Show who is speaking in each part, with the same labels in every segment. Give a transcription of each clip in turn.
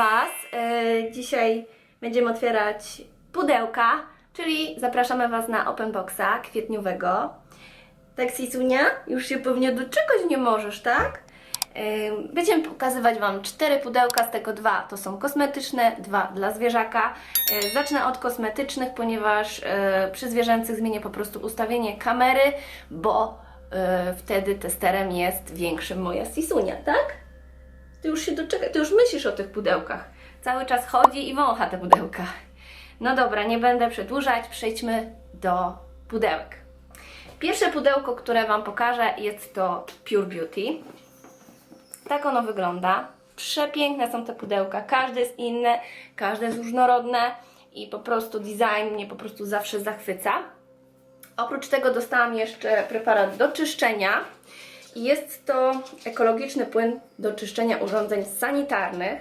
Speaker 1: Was. E, dzisiaj będziemy otwierać pudełka, czyli zapraszamy Was na open boxa kwietniowego. Tak, Sisunia? Już się pewnie doczekać nie możesz, tak? E, Będziemy pokazywać Wam cztery pudełka, z tego dwa to są kosmetyczne, dwa dla zwierzaka. E, Zacznę od kosmetycznych, ponieważ przy zwierzęcych zmienię po prostu ustawienie kamery, bo wtedy testerem jest większy moja Sisunia, tak? Ty już się doczeka, ty już myślisz o tych pudełkach. Cały czas chodzi i wącha te pudełka. No dobra, nie będę przedłużać, przejdźmy do pudełek. Pierwsze pudełko, które Wam pokażę, jest to Pure Beauty. Tak ono wygląda. Przepiękne są te pudełka. Każde jest inne, każde jest różnorodne i po prostu design mnie po prostu zawsze zachwyca. Oprócz tego dostałam jeszcze preparat do czyszczenia. Jest to ekologiczny płyn do czyszczenia urządzeń sanitarnych.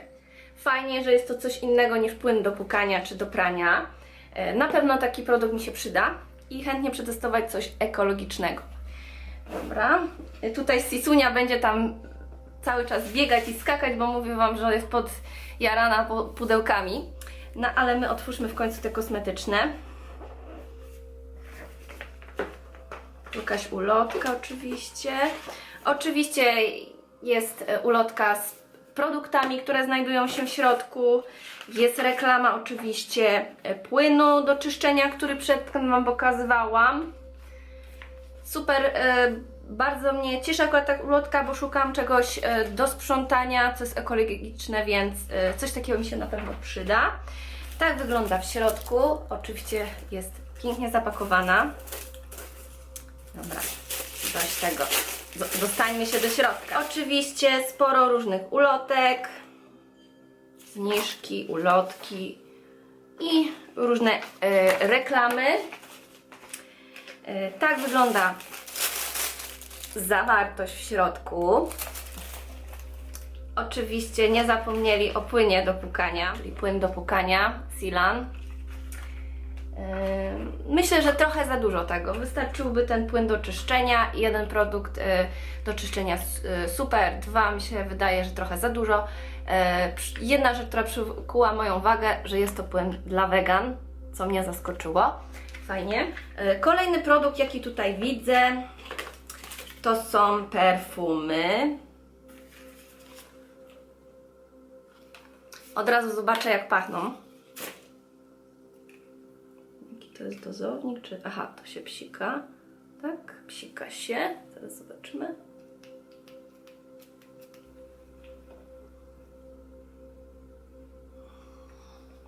Speaker 1: Fajnie, że jest to coś innego niż płyn do pukania czy do prania. E, Na pewno taki produkt mi się przyda i chętnie przetestować coś ekologicznego. Dobra, E, tutaj Sisunia będzie tam cały czas biegać i skakać, bo mówię Wam, że jest pod jarana pudełkami. No ale my otwórzmy w końcu te kosmetyczne. Jakaś ulotka oczywiście. Oczywiście jest e, ulotka z produktami, które znajdują się w środku. Jest reklama oczywiście e, płynu do czyszczenia, który przedtem Wam pokazywałam. Super, e, bardzo mnie cieszy akurat ta ulotka, bo szukam czegoś do sprzątania, co jest ekologiczne, więc coś takiego mi się na pewno przyda. Tak wygląda w środku. Oczywiście jest pięknie zapakowana. Dobra, dość tego. Do- Dostańmy się do środka. Oczywiście sporo różnych ulotek, zniżki, ulotki i różne e, reklamy. E, tak wygląda zawartość w środku. Oczywiście nie zapomnieli o płynie do pukania, czyli płyn do pukania Silan. Yy, Myślę, że trochę za dużo tego. Wystarczyłby ten płyn do czyszczenia jeden produkt yy, do czyszczenia yy, super, dwa mi się wydaje, że trochę za dużo. Jedna rzecz, która przykuła moją wagę, że jest to płyn dla wegan, co mnie zaskoczyło. Fajnie. Kolejny produkt, jaki tutaj widzę, to są perfumy. Od razu zobaczę, jak pachną. To jest dozownik? Czy... Aha, to się psika. Tak, psika się. Zaraz zobaczymy.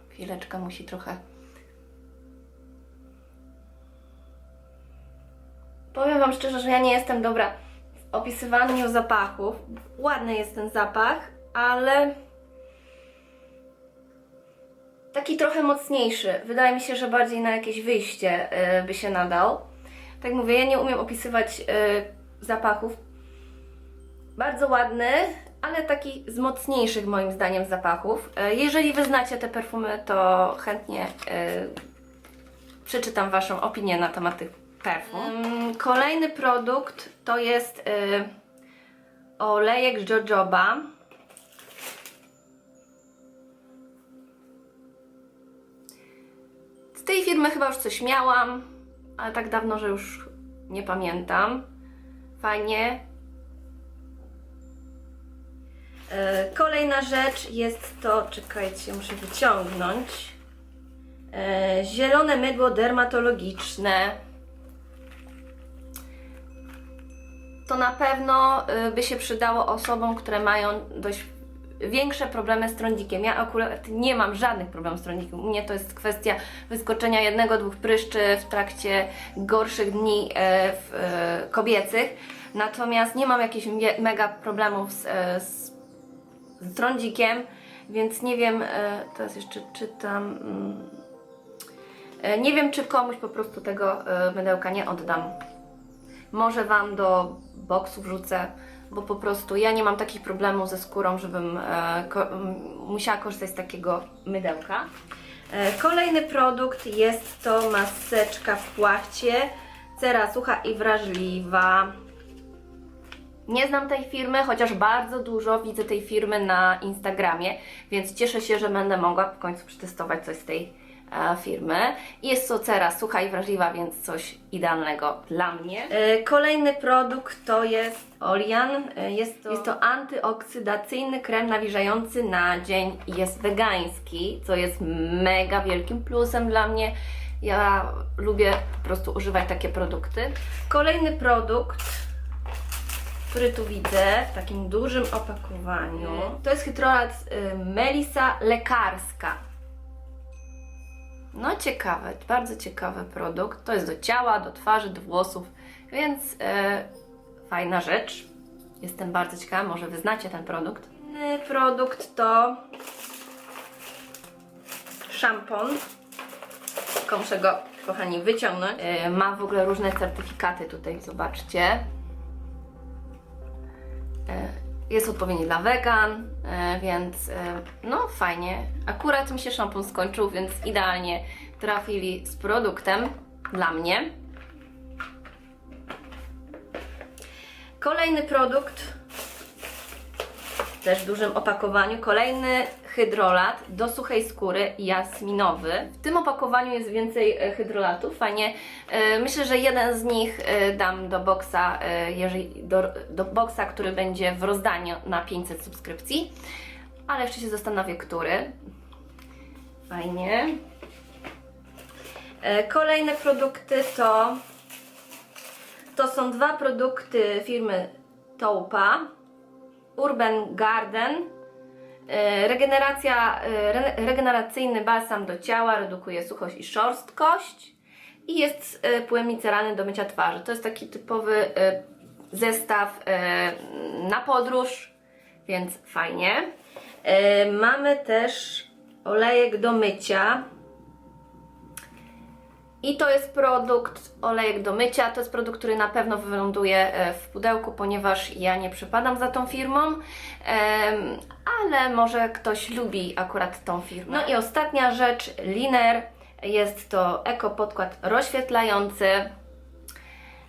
Speaker 1: Chwileczka musi trochę. Powiem Wam szczerze, że ja nie jestem dobra w opisywaniu zapachów. Ładny jest ten zapach, ale taki trochę mocniejszy. Wydaje mi się, że bardziej na jakieś wyjście y, by się nadał. Tak mówię, ja nie umiem opisywać y, zapachów. Bardzo ładny, ale taki z mocniejszych moim zdaniem zapachów. Y, jeżeli wy znacie te perfumy, to chętnie przeczytam Waszą opinię na temat tych perfum. Mm, Kolejny produkt to jest olejek jojoba. Tej firmy chyba już coś miałam, ale tak dawno, że już nie pamiętam. Fajnie. E, Kolejna rzecz jest to, czekajcie, muszę wyciągnąć. E, Zielone mydło dermatologiczne. To na pewno y, by się przydało osobom, które mają dość większe problemy z trądzikiem. Ja akurat nie mam żadnych problemów z trądzikiem. U mnie to jest kwestia wyskoczenia jednego, dwóch pryszczy w trakcie gorszych dni e, w, e, kobiecych. Natomiast nie mam jakichś mega problemów z, e, z, z trądzikiem, więc nie wiem, e, teraz jeszcze czytam. mm, e, Nie wiem, czy komuś po prostu tego e, nie oddam. Może Wam do boksu wrzucę, bo po prostu ja nie mam takich problemów ze skórą, żebym e, ko- musiała korzystać z takiego mydełka. E, kolejny produkt jest to maseczka w płachcie, cera sucha i wrażliwa. Nie znam tej firmy, chociaż bardzo dużo widzę tej firmy na Instagramie, więc cieszę się, że będę mogła w końcu przetestować coś z tej firmy. Jest to cera sucha i wrażliwa, więc coś idealnego dla mnie. E, Kolejny produkt to jest Olian. E, Jest to, jest to antyoksydacyjny krem nawilżający na dzień i jest wegański, co jest mega wielkim plusem dla mnie. Ja lubię po prostu używać takie produkty. Kolejny produkt który tu widzę w takim dużym opakowaniu. To jest hydrolat y, Melisa lekarska. No ciekawe, bardzo ciekawy produkt. To jest do ciała, do twarzy, do włosów, więc y, fajna rzecz. Jestem bardzo ciekawa, może wy znacie ten produkt. Inny produkt to szampon. Tylko muszę go, kochani, wyciągnąć. Y, ma w ogóle różne certyfikaty tutaj, zobaczcie. E, Jest odpowiedni dla wegan, e, więc e, no fajnie. Akurat mi się szampon skończył, więc idealnie trafili z produktem dla mnie. Kolejny produkt, też w dużym opakowaniu, kolejny hydrolat do suchej skóry jasminowy. W tym opakowaniu jest więcej e, hydrolatów, fajnie. E, Myślę, że jeden z nich e, dam do boksa, do, do boksa, który będzie w rozdaniu na 500 subskrypcji, ale jeszcze się zastanowię, który. Fajnie. Kolejne produkty to to są dwa produkty firmy Toupa. Urban Garden. E, Regeneracja, e, re, regeneracyjny balsam do ciała, redukuje suchość i szorstkość. I jest e, płyn miceralny do mycia twarzy. To jest taki typowy zestaw na podróż, więc fajnie. Mamy też olejek do mycia. I to jest produkt, olejek do mycia. To jest produkt, który na pewno wyląduje e, w pudełku, ponieważ ja nie przypadam za tą firmą, ale może ktoś lubi akurat tą firmę. No i ostatnia rzecz, Liner. Jest to eko podkład rozświetlający.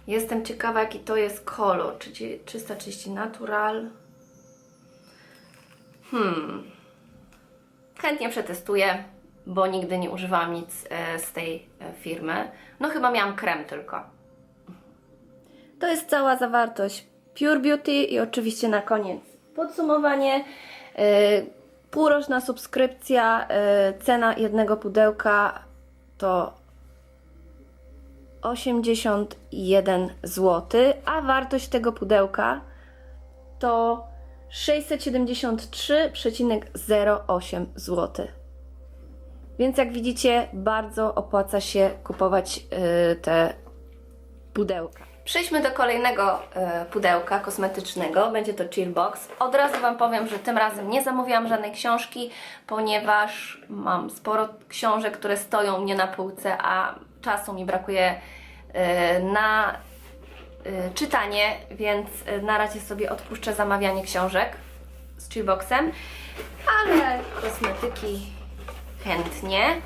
Speaker 1: Jestem ciekawa, jaki to jest kolor. Czy 330 Natural? Hmm. Chętnie przetestuję, bo nigdy nie używałam nic e, z tej e, firmy. No chyba miałam krem tylko. To jest cała zawartość Pure Beauty i oczywiście na koniec podsumowanie. E, Półroczna subskrypcja, cena jednego pudełka to 81 zł, a wartość tego pudełka to 673,08 zł. Więc jak widzicie, bardzo opłaca się kupować y, te pudełka. Przejdźmy do kolejnego y, pudełka kosmetycznego. Będzie to Chillbox. Od razu Wam powiem, że tym razem nie zamówiłam żadnej książki, ponieważ mam sporo książek, które stoją mnie na półce, a czasu mi brakuje y, na y, czytanie, więc y, na razie sobie odpuszczę zamawianie książek z Chillboxem, ale kosmetyki chętnie.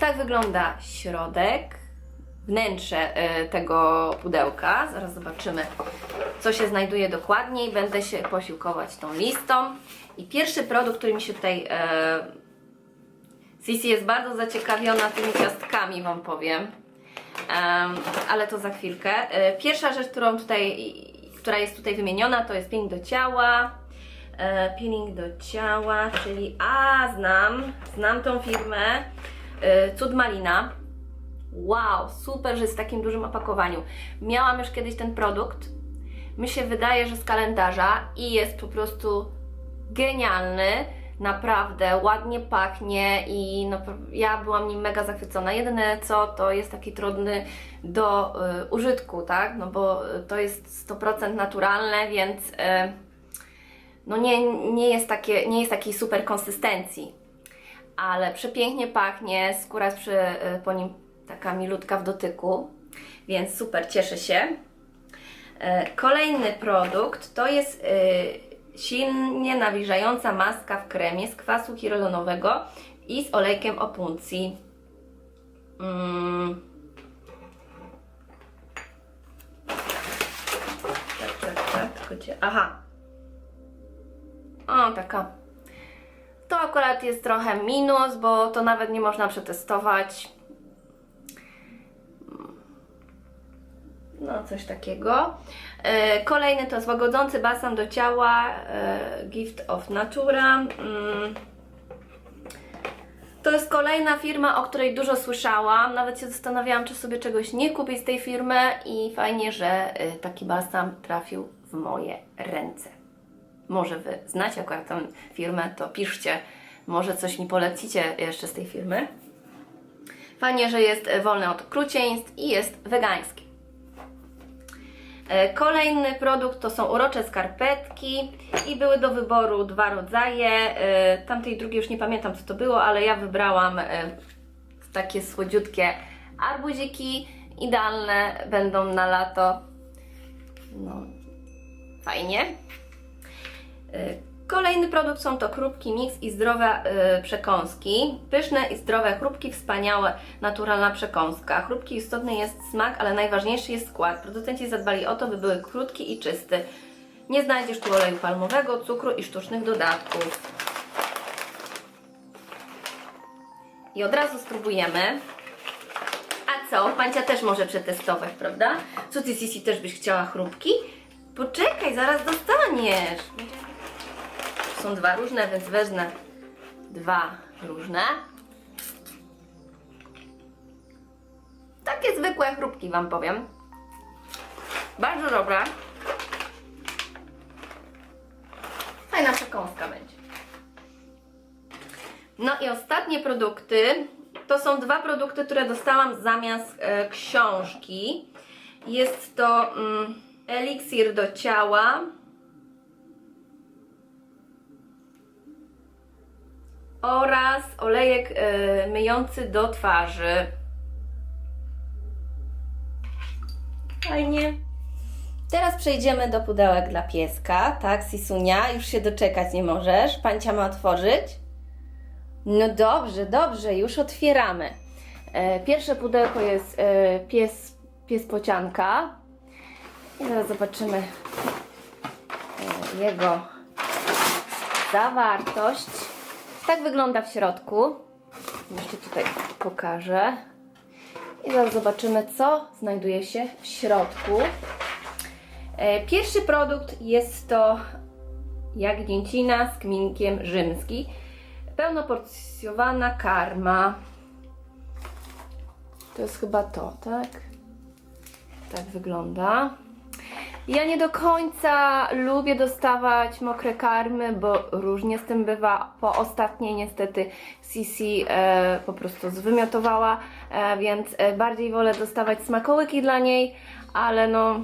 Speaker 1: Tak wygląda środek, wnętrze y, tego pudełka. Zaraz zobaczymy, co się znajduje dokładniej. Będę się posiłkować tą listą. I pierwszy produkt, który mi się tutaj. E, Sisi jest bardzo zaciekawiona tymi ciastkami, Wam powiem. Em, ale to za chwilkę. E, Pierwsza rzecz, którą tutaj, która jest tutaj wymieniona, to jest peeling do ciała. E, peeling do ciała, czyli a znam, znam tą firmę. E, Cud Malina. Wow, super, że jest w takim dużym opakowaniu. Miałam już kiedyś ten produkt. Mi się wydaje, że z kalendarza i jest po prostu genialny. Naprawdę ładnie pachnie i no, ja byłam nim mega zachwycona. Jedyne co to jest taki trudny do y, użytku, tak? No bo to jest 100% naturalne, więc y, no nie, nie, jest takie, nie jest takiej super konsystencji. Ale przepięknie pachnie, skóra jest przy, y, po nim taka milutka w dotyku, więc super, cieszę się. E, Kolejny produkt to jest y, silnie nawilżająca maska w kremie z kwasu hialuronowego i z olejkiem opuncji. Mm. Tak, tak, tak, ukrycie? Aha. O, taka. To akurat jest trochę minus, bo to nawet nie można przetestować. No, coś takiego. E, Kolejny to jest łagodzący do ciała e, Gift of Natura. Mm. To jest kolejna firma, o której dużo słyszałam. Nawet się zastanawiałam, czy sobie czegoś nie kupić z tej firmy i fajnie, że y, taki balsam trafił w moje ręce. Może Wy znacie akurat tę firmę, to piszcie. Może coś mi polecicie jeszcze z tej firmy. Fajnie, że jest wolny od okrucieństw i jest wegański. E, Kolejny produkt to są urocze skarpetki i były do wyboru dwa rodzaje. E, Tamtej drugiej już nie pamiętam co to było, ale ja wybrałam e, takie słodziutkie arbuziki. Idealne będą na lato. No, fajnie. E, Kolejny produkt są to chrupki mix i zdrowe e, przekąski. Pyszne i zdrowe chrupki, wspaniałe, naturalna przekąska. Chrupki istotny jest smak, ale najważniejszy jest skład. Producenci zadbali o to, by były krótki i czysty. Nie znajdziesz tu oleju palmowego, cukru i sztucznych dodatków. I od razu spróbujemy. A co? Pancia też może przetestować, prawda? Co ty, Sisi, też byś chciała chrupki? Poczekaj, zaraz dostaniesz. Są dwa różne, więc wezmę dwa różne. Takie zwykłe chrupki Wam powiem. Bardzo dobre. Fajna przekąska będzie. No i ostatnie produkty to są dwa produkty, które dostałam zamiast e, książki. Jest to mm, eliksir do ciała oraz olejek e, myjący do twarzy. Fajnie. Teraz przejdziemy do pudełek dla pieska. Tak, Sisunia, już się doczekać nie możesz. Pancia ma otworzyć. No dobrze, dobrze, już otwieramy. E, pierwsze pudełko jest e, pies, pies pocianka. I zaraz zobaczymy jego zawartość. Tak wygląda w środku. Jeszcze tutaj pokażę. I zaraz zobaczymy, co znajduje się w środku. E, Pierwszy produkt jest to jagnięcina z kminkiem rzymski. Pełnoporcjowana karma. To jest chyba to, tak? Tak wygląda. Ja nie do końca lubię dostawać mokre karmy, bo różnie z tym bywa. Po ostatniej niestety Sisi e, po prostu zwymiotowała, e, więc e, bardziej wolę dostawać smakołyki dla niej, ale no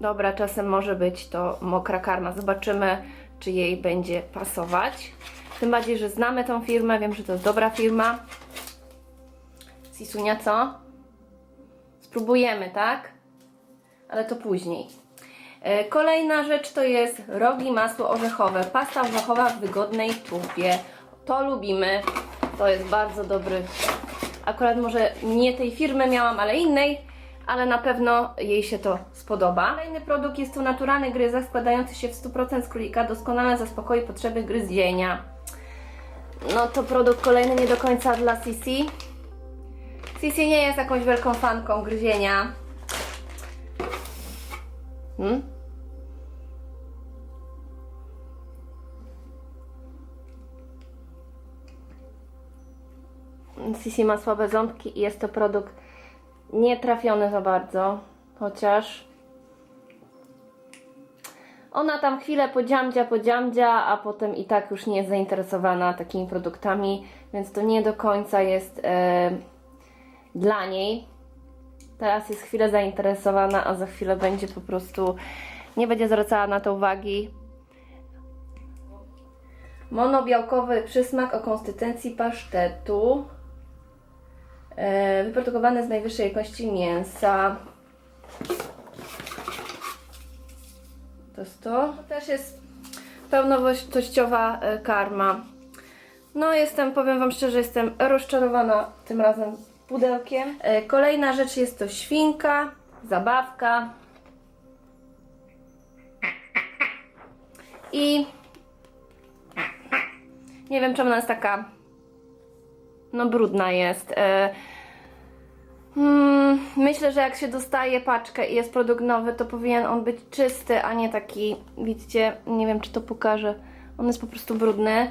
Speaker 1: dobra, czasem może być to mokra karma. Zobaczymy, czy jej będzie pasować. Tym bardziej, że znamy tą firmę, wiem, że to jest dobra firma. Sisunia, co? Spróbujemy, tak? Ale to później. E, Kolejna rzecz to jest rogi masło orzechowe. Pasta orzechowa w wygodnej tubie. To lubimy. To jest bardzo dobry. Akurat może nie tej firmy miałam, ale innej, ale na pewno jej się to spodoba. Kolejny produkt jest to naturalny gryzak składający się w 100% z królika. Doskonale zaspokoi potrzeby gryzienia. No to produkt kolejny nie do końca dla Sisi. Sisi nie jest jakąś wielką fanką gryzienia. Hmm? Sisi ma słabe ząbki i jest to produkt nietrafiony za bardzo, chociaż ona tam chwilę podziamdzia, podziamdzia, a potem i tak już nie jest zainteresowana takimi produktami, więc to nie do końca jest e, dla niej. Teraz jest chwilę zainteresowana, a za chwilę będzie po prostu nie będzie zwracała na to uwagi. Monobiałkowy przysmak o konsystencji pasztetu. E, wyprodukowany z najwyższej jakości mięsa. To jest to. To też jest pełnowartościowa e, karma. No jestem, powiem Wam szczerze, jestem rozczarowana tym razem pudełkiem. E, Kolejna rzecz jest to świnka, zabawka. I nie wiem, czemu ona jest taka no brudna jest. E, mm, myślę, że jak się dostaje paczkę i jest produkt nowy, to powinien on być czysty, a nie taki, widzicie, nie wiem czy to pokażę. On jest po prostu brudny.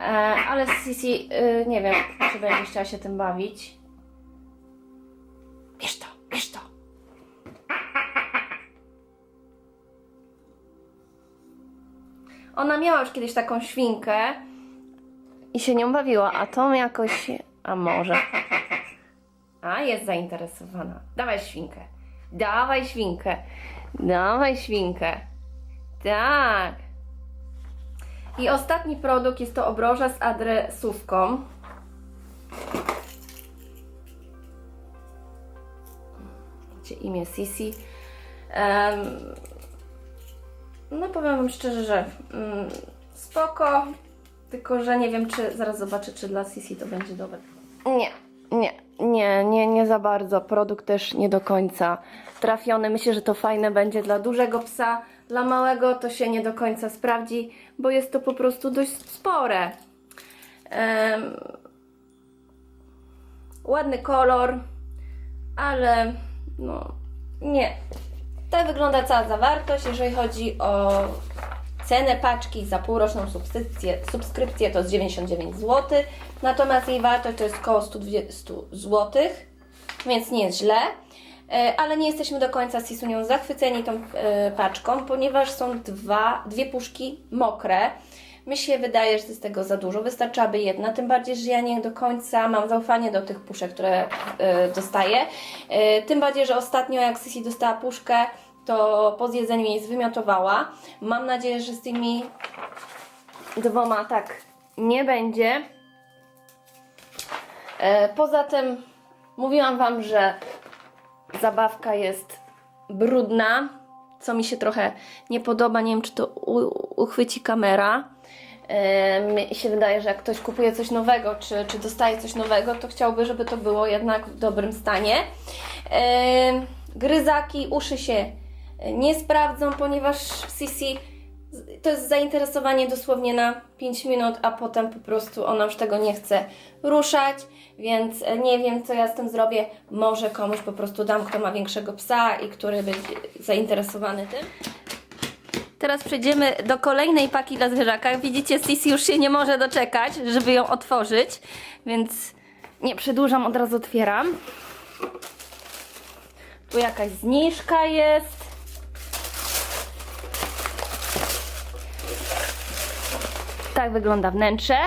Speaker 1: E, ale Sisi, e, nie wiem, czy będzie chciała się tym bawić. Ona miała już kiedyś taką świnkę i się nią bawiła, a tą jakoś. A może. A jest zainteresowana. Dawaj świnkę. Dawaj świnkę. Dawaj świnkę. Tak. I ostatni produkt jest to obroża z adresówką. Macie imię Sisi. Em, no powiem Wam szczerze, że mm, spoko, tylko że nie wiem, czy zaraz zobaczę, czy dla Sisi to będzie dobre. Nie, nie, nie, nie, nie za bardzo. Produkt też nie do końca trafiony. Myślę, że to fajne będzie dla dużego psa. Dla małego to się nie do końca sprawdzi, bo jest to po prostu dość spore. Em, ładny kolor, ale no nie. Tak wygląda cała zawartość, jeżeli chodzi o cenę paczki za półroczną subskrypcję, subskrypcję to jest 99 zł, natomiast jej wartość to jest około 120 zł, więc nie jest źle. E, Ale nie jesteśmy do końca z Sisunią zachwyceni tą e, paczką, ponieważ są dwa, dwie puszki mokre. Mi się wydaje, że jest tego za dużo, wystarczałaby jedna, tym bardziej, że ja nie do końca mam zaufanie do tych puszek, które e, dostaję. E, tym bardziej, że ostatnio jak Sisi dostała puszkę, to po zjedzeniu jej zwymiotowała. Mam nadzieję, że z tymi dwoma tak nie będzie. E, Poza tym mówiłam Wam, że zabawka jest brudna, co mi się trochę nie podoba. Nie wiem, czy to uchwyci kamera. E, Mi się wydaje, że jak ktoś kupuje coś nowego, czy, czy dostaje coś nowego, to chciałby, żeby to było jednak w dobrym stanie. E, Gryzaki, uszy się nie sprawdzą, ponieważ Sisi to jest zainteresowanie dosłownie na 5 minut, a potem po prostu ona już tego nie chce ruszać, więc e, nie wiem, co ja z tym zrobię. Może komuś po prostu dam, kto ma większego psa i który będzie zainteresowany tym. Teraz przejdziemy do kolejnej paki dla zwierzaka. Widzicie, Sisi już się nie może doczekać, żeby ją otworzyć, więc nie przedłużam, od razu otwieram. Tu jakaś zniżka jest. Tak wygląda wnętrze.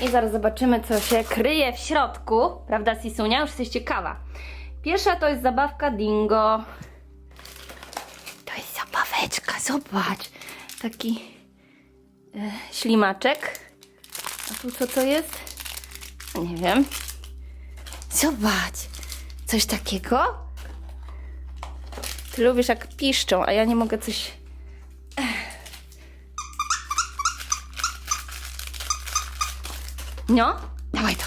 Speaker 1: I zaraz zobaczymy, co się kryje w środku. Prawda, Sisunia? Już jesteś ciekawa. Pierwsza to jest zabawka Dingo. Zabaweczka, zobacz. Taki e, ślimaczek. A tu co to jest? Nie wiem. Zobacz. Coś takiego? Ty lubisz jak piszczą, a ja nie mogę coś... No, dawaj to,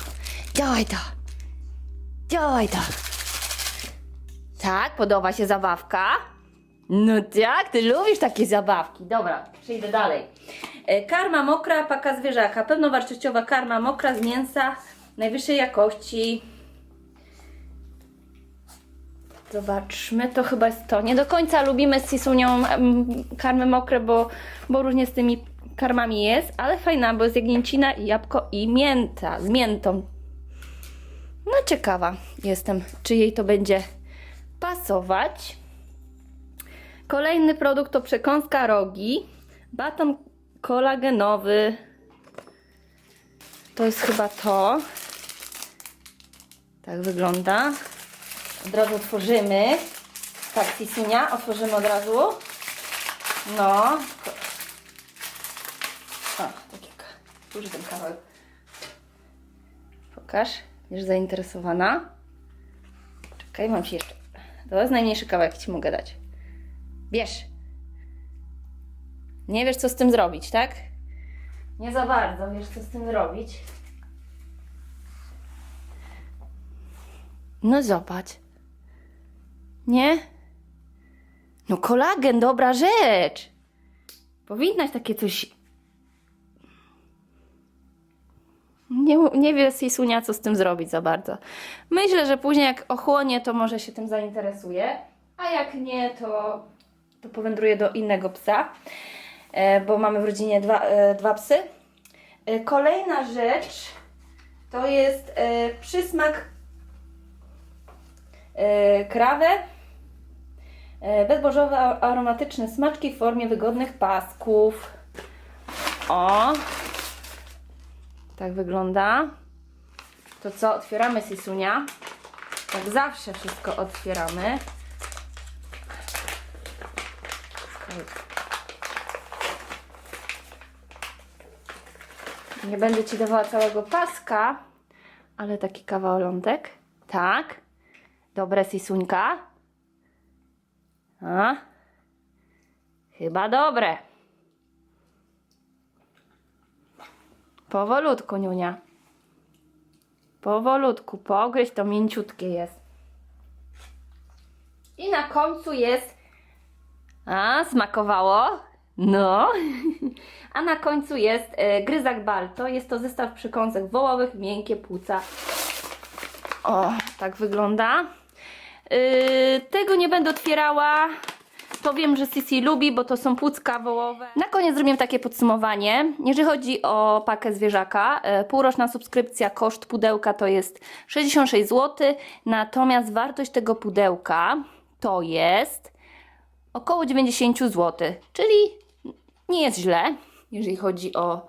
Speaker 1: dawaj to, dawaj to. Tak, podoba się zabawka? No tak, ty lubisz takie zabawki. Dobra, przejdę dalej. E, Karma mokra, paka zwierzaka. Pełnowartościowa karma mokra z mięsa najwyższej jakości. Zobaczmy, to chyba jest to. Nie do końca lubimy z Sisunią karmy mokre, bo, bo różnie z tymi karmami jest, ale fajna, bo jest jagnięcina, jabłko i mięta, z miętą. No ciekawa jestem, czy jej to będzie pasować. Kolejny produkt to przekąska rogi, baton kolagenowy. To jest chyba to. Tak wygląda. Od razu otworzymy. Tak, Sisunia, otworzymy od razu. No. O, tak jak duży ten kawałek. Pokaż. Już zainteresowana. Czekaj, mam się jeszcze. To jest najmniejszy kawałek, ci mogę dać. Bierz. Nie wiesz, co z tym zrobić, tak? Nie za bardzo wiesz, co z tym zrobić. No zobacz. Nie? No kolagen, dobra rzecz.
Speaker 2: Powinnaś takie coś... Nie, nie wie Sisunia, co z tym zrobić za bardzo. Myślę, że później jak ochłonie, to może się tym zainteresuje, a jak nie, to, to powędruje do innego psa, e, bo mamy w rodzinie dwa, e, dwa psy. E, Kolejna rzecz to jest przysmak krawę. Bezbożowe aromatyczne smaczki w formie wygodnych pasków. O! Tak wygląda. To co? Otwieramy Sisunia. Tak zawsze wszystko otwieramy. Nie będę Ci dawała całego paska, ale taki kawałek. Tak. Dobre, Sisuńka. A? Chyba dobre. Powolutku, Niunia. Powolutku, pogryź to mięciutkie jest. I na końcu jest. A, smakowało? No. A na końcu jest e, gryzak balto. Jest to zestaw przykąsek wołowych, miękkie płuca. O, tak wygląda. Yy, tego nie będę otwierała. To wiem, że Sisi lubi, bo to są płucka wołowe. Na koniec zrobię takie podsumowanie. Jeżeli chodzi o pakę zwierzaka, e, półroczna subskrypcja, koszt pudełka to jest 66 zł, natomiast wartość tego pudełka to jest około 90 zł, czyli nie jest źle, jeżeli chodzi o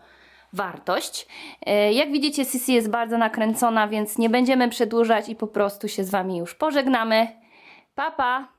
Speaker 2: wartość. E, Jak widzicie, Sisi jest bardzo nakręcona, więc nie będziemy przedłużać i po prostu się z Wami już pożegnamy. Pa, pa!